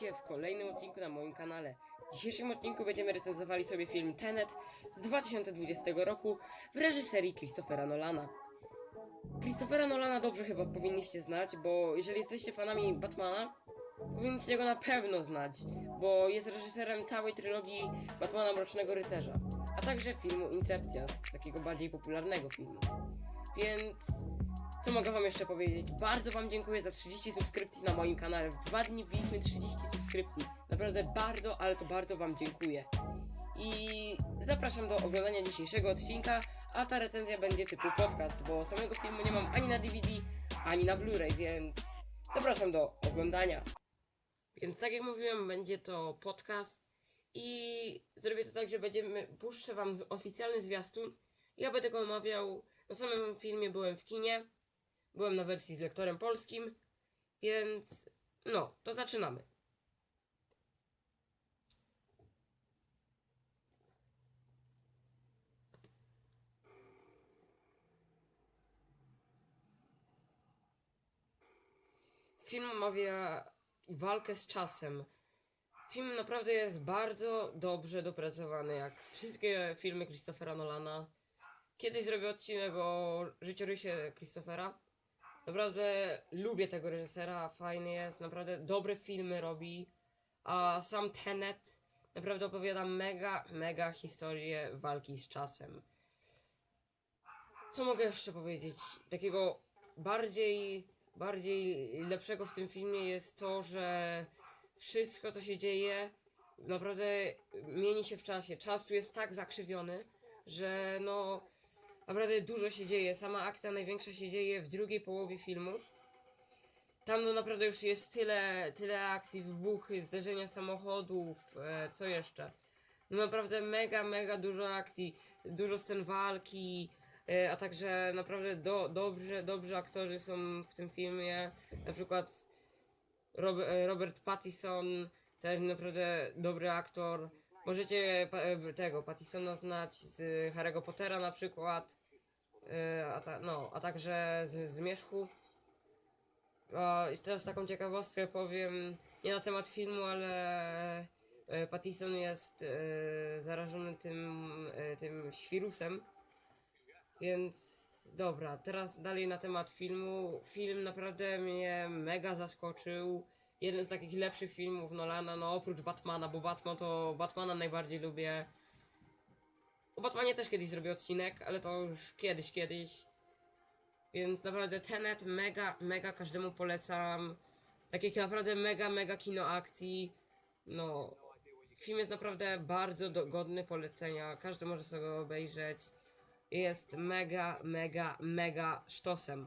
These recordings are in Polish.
w kolejnym odcinku na moim kanale. W dzisiejszym odcinku będziemy recenzowali sobie film Tenet z 2020 roku w reżyserii Christophera Nolana. Christophera Nolana dobrze chyba powinniście znać, bo jeżeli jesteście fanami Batmana, powinniście go na pewno znać, bo jest reżyserem całej trylogii Batmana Mrocznego Rycerza, a także filmu Incepcja, z takiego bardziej popularnego filmu. Więc co mogę wam jeszcze powiedzieć? Bardzo wam dziękuję za 30 subskrypcji na moim kanale. W dwa dni wbiliśmy 30 subskrypcji. Naprawdę bardzo, ale to bardzo wam dziękuję. I zapraszam do oglądania dzisiejszego odcinka, a ta recenzja będzie typu podcast, bo samego filmu nie mam ani na DVD, ani na Blu-ray, więc zapraszam do oglądania. Więc tak jak mówiłem, będzie to podcast i zrobię to tak, że będziemy, puszczę wam oficjalny zwiastun. Ja będę go omawiał, na samym filmie byłem w kinie, byłem na wersji z lektorem polskim, więc no, to zaczynamy. Film omawia walkę z czasem. Film naprawdę jest bardzo dobrze dopracowany, jak wszystkie filmy Christophera Nolana. Kiedyś zrobię odcinek o życiorysie Christophera. Naprawdę lubię tego reżysera, fajny jest, naprawdę dobre filmy robi. A sam Tenet naprawdę opowiada mega, mega historię walki z czasem. Co mogę jeszcze powiedzieć? Takiego bardziej, bardziej lepszego w tym filmie jest to, że wszystko co się dzieje naprawdę mieni się w czasie. Czas tu jest tak zakrzywiony, że no naprawdę dużo się dzieje. Sama akcja największa się dzieje w drugiej połowie filmu. Tam no naprawdę już jest tyle, tyle akcji, wybuchy, zderzenia samochodów, e, co jeszcze. No naprawdę mega, mega dużo akcji, dużo scen walki, e, a także naprawdę do, dobrze, dobrzy aktorzy są w tym filmie. Na przykład e, Robert Pattinson, też naprawdę dobry aktor. Możecie e, tego Pattisona znać z Harry'ego Pottera na przykład, e, a, ta, no, a także z Zmierzchu. I teraz taką ciekawostkę powiem, nie na temat filmu, ale e, Pattison jest zarażony tym, tym świrusem. Więc dobra, teraz dalej na temat filmu. Film naprawdę mnie mega zaskoczył. Jeden z takich lepszych filmów Nolana, no oprócz Batmana, bo Batman to Batmana najbardziej lubię. O Batmanie też kiedyś zrobię odcinek, ale to już kiedyś, kiedyś. Więc naprawdę Tenet mega, mega każdemu polecam. Takie naprawdę mega, mega kino akcji. No, film jest naprawdę bardzo godny polecenia. Każdy może sobie go obejrzeć. Jest mega, mega, mega sztosem.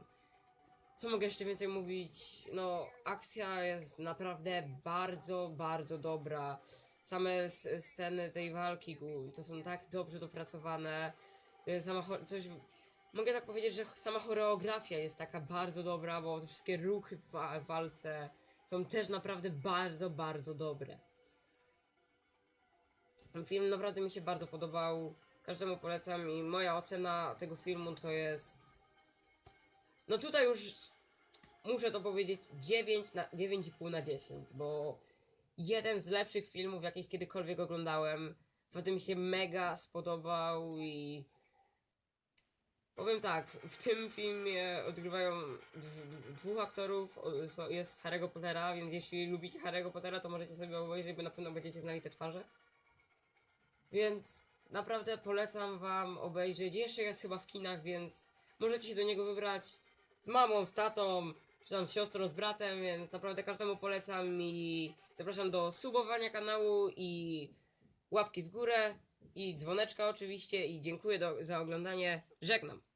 Co mogę jeszcze więcej mówić? No, akcja jest naprawdę bardzo, bardzo dobra. Same sceny tej walki to są tak dobrze dopracowane. Sama coś. Mogę tak powiedzieć, że sama choreografia jest taka bardzo dobra, bo te wszystkie ruchy w walce są też naprawdę bardzo, bardzo dobre. Film naprawdę mi się bardzo podobał. Każdemu polecam i moja ocena tego filmu to jest. No tutaj już muszę to powiedzieć 9 na 9,5 na 10, bo jeden z lepszych filmów, jakich kiedykolwiek oglądałem. Naprawdę mi się mega spodobał i powiem tak, w tym filmie odgrywają dw- dwóch aktorów, jest z Harry'ego Pottera, więc jeśli lubicie Harry'ego Pottera, to możecie sobie obejrzeć, bo na pewno będziecie znali te twarze. Więc naprawdę polecam wam obejrzeć. Jeszcze jest chyba w kinach, więc możecie się do niego wybrać z mamą, z tatą, czy tam z siostrą, z bratem, więc naprawdę każdemu polecam i zapraszam do subowania kanału i łapki w górę i dzwoneczka oczywiście i dziękuję do, za oglądanie. Żegnam.